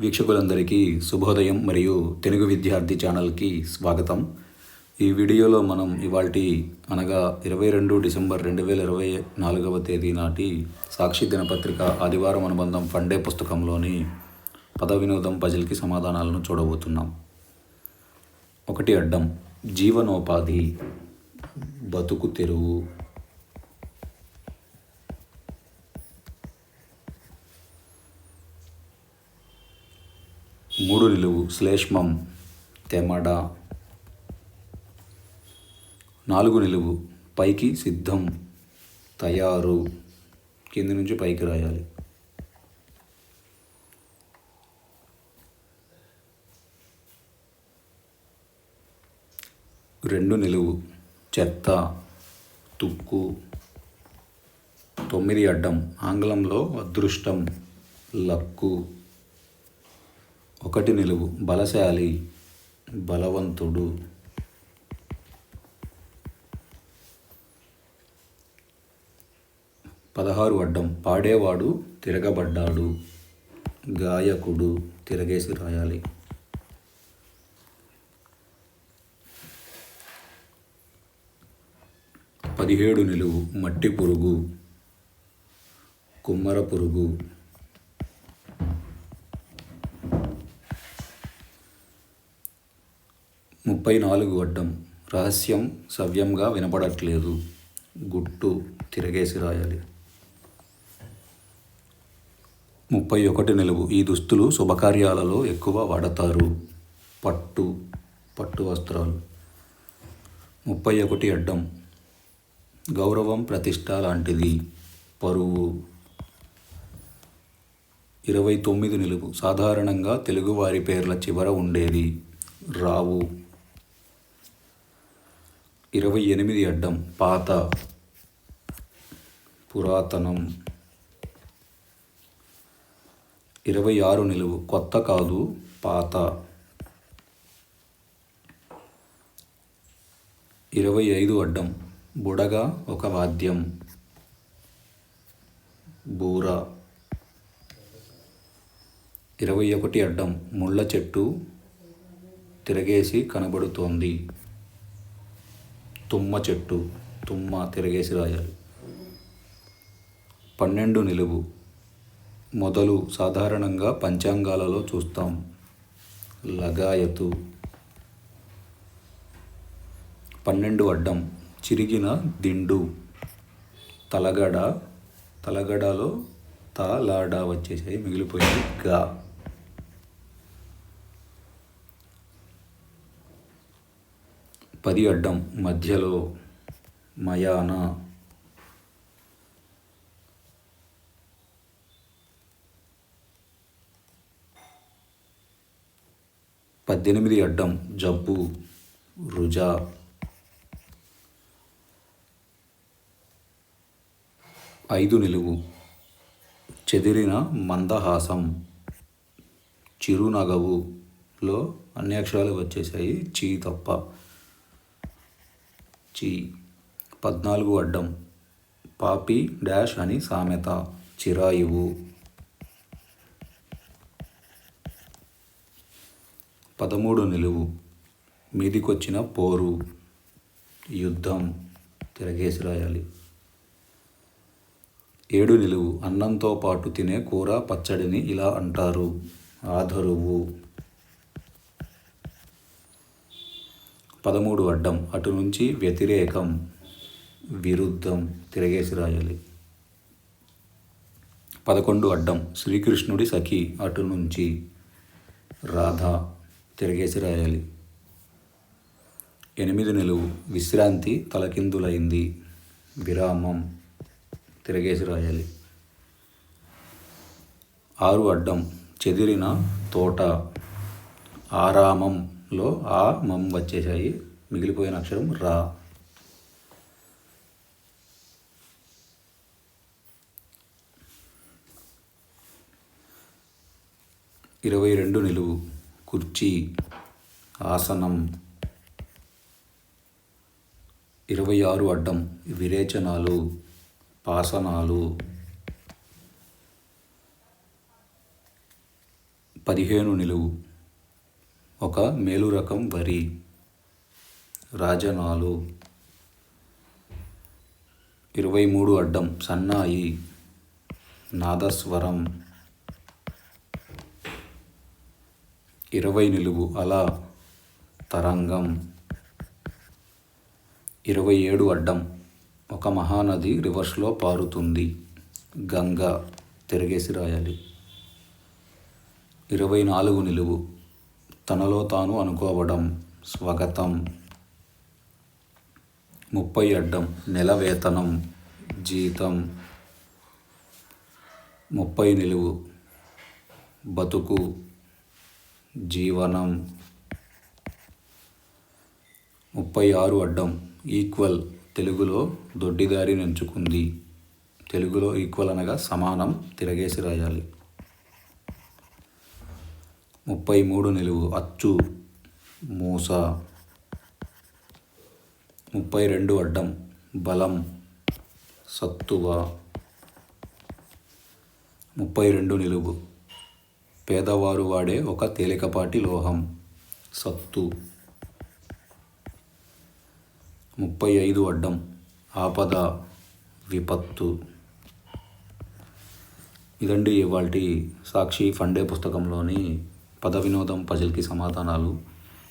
వీక్షకులందరికీ శుభోదయం మరియు తెలుగు విద్యార్థి ఛానల్కి స్వాగతం. ఈ వీడియోలో మనం ఇవాల్టి అనగా ఇరవై రెండు డిసెంబర్ రెండు వేల ఇరవై నాలుగవ తేదీ నాటి సాక్షి దినపత్రిక ఆదివారం అనుబంధం ఫండే పుస్తకంలోని పద వినోదం పజిల్కి సమాధానాలను చూడబోతున్నాం. ఒకటి అడ్డం జీవనోపాధి బతుకు తెరువు మూడు నిలువు శ్లేష్మం తెమడ. నాలుగు నిలువు పైకి సిద్ధం తయారు. కింది నుంచి పైకి రాయాలి. రెండు నిలువు చెత్త తుక్కు. తొమ్మిది అడ్డం ఆంగ్లంలో అదృష్టం లక్కు. ఒకటి నిలువు. బలశాలి బలవంతుడు. పదహారు అడ్డం. పాడేవాడు తిరగబడ్డాడు. గాయకుడు తిరగేసి రాయాలి. పదిహేడు నిలువు. మట్టి పురుగు. కుమ్మర పురుగు. ముప్పై నాలుగు అడ్డం రహస్యం సవ్యంగా వినపడట్లేదు. గుట్టు తిరగేసి రాయాలి. ముప్పై ఒకటి నిలువు. ఈ దుస్తులు శుభకార్యాలలో ఎక్కువ వాడతారు. పట్టు పట్టు వస్త్రాలు. ముప్పై ఒకటి అడ్డం. గౌరవం ప్రతిష్ట లాంటిది. పరువు. ఇరవై తొమ్మిది నిలువు. సాధారణంగా తెలుగువారి పేర్ల చివర ఉండేది. రావు. ఇరవై ఎనిమిది అడ్డం పాత పురాతనం. ఇరవై ఆరు నిలువు కొత్త కాదు పాత. ఇరవై ఐదు అడ్డం బుడగ ఒక వాద్యం. బూర. ఇరవై ఒకటి అడ్డం ముళ్ళ చెట్టు తిరగేసి కనబడుతోంది. తుమ్మ చెట్టు తుమ్మ తిరగేసి రాయాలి. పన్నెండు నిలువు మొదలు సాధారణంగా పంచాంగాలలో చూస్తాం. లగాయతు. పన్నెండు అడ్డం చిరిగిన దిండు. తలగడ తలగడలో తలాడ వచ్చేసాయి మిగిలిపోయింది గా. పది అడ్డం మధ్యలో మయాన. పద్దెనిమిది అడ్డం జబ్బు రుజా. ఐదు నిలువు. చెదిరిన మందహాసం చిరునగవులో అన్ని అక్షరాలు వచ్చేసాయి. చీ తప్ప చి పద్నాలుగు అడ్డం. పాపి డాష్ అని సామెత. చిరాయువు. పదమూడు నిలువు. మీదికొచ్చిన పోరు. యుద్ధం. తిరగేసి రాయాలి. ఏడు నిలువు. అన్నంతో పాటు తినే కూర పచ్చడిని ఇలా అంటారు. ఆధరువు. పదమూడు అడ్డం అటు నుంచి వ్యతిరేకం విరుద్ధం తిరగేసి రాయాలి. పదకొండు అడ్డం శ్రీకృష్ణుడి సఖి అటు నుంచి రాధ తిరగేసి రాయాలి. ఎనిమిది నిలువు విశ్రాంతి తలకిందులైంది విరామం తిరగేసి రాయాలి. ఆరు అడ్డం చెదిరిన తోట ఆరామంలో ఆ మం వచ్చేసాయి మిగిలిపోయిన అక్షరం రా. ఇరవై రెండు నిలువు కుర్చీ ఆసనం. ఇరవై ఆరు అడ్డం విరేచనాలు పాసనాలు. పదిహేను నిలువు ఒక మేలు రకం వరి. రాజనాలు. ఇరవై మూడు అడ్డం సన్నాయి నాదస్వరం. ఇరవై నిలువు అలా తరంగం. ఇరవై ఏడు అడ్డం ఒక మహానది రివర్స్లో పారుతుంది. గంగ తిరగేసి రాయాలి. ఇరవై నాలుగు నిలువు తనలో తాను అనుకోవడం స్వాగతం. ముప్పై అడ్డం నెల వేతనం జీతం ముప్పై నిలువు బతుకు జీవనం ముప్పై ఆరు అడ్డం ఈక్వల్ తెలుగులో దొడ్డిదారి ఎంచుకుంది తెలుగులో ఈక్వల్ అనగా సమానం తిరగేసి రాయాలి. ముప్పై మూడు నిలువు అచ్చు మూస ముప్పై రెండు అడ్డం. బలం. సత్తువ. ముప్పై రెండు నిలువు. పేదవారు వాడే ఒక తేలికపాటి లోహం. సత్తు. ముప్పై ఐదు అడ్డం. ఆపద. విపత్తు. ఇదండి ఇవాళ సాక్షి ఫండే పుస్తకంలోని పద వినోదం పజిల్కి సమాధానాలు.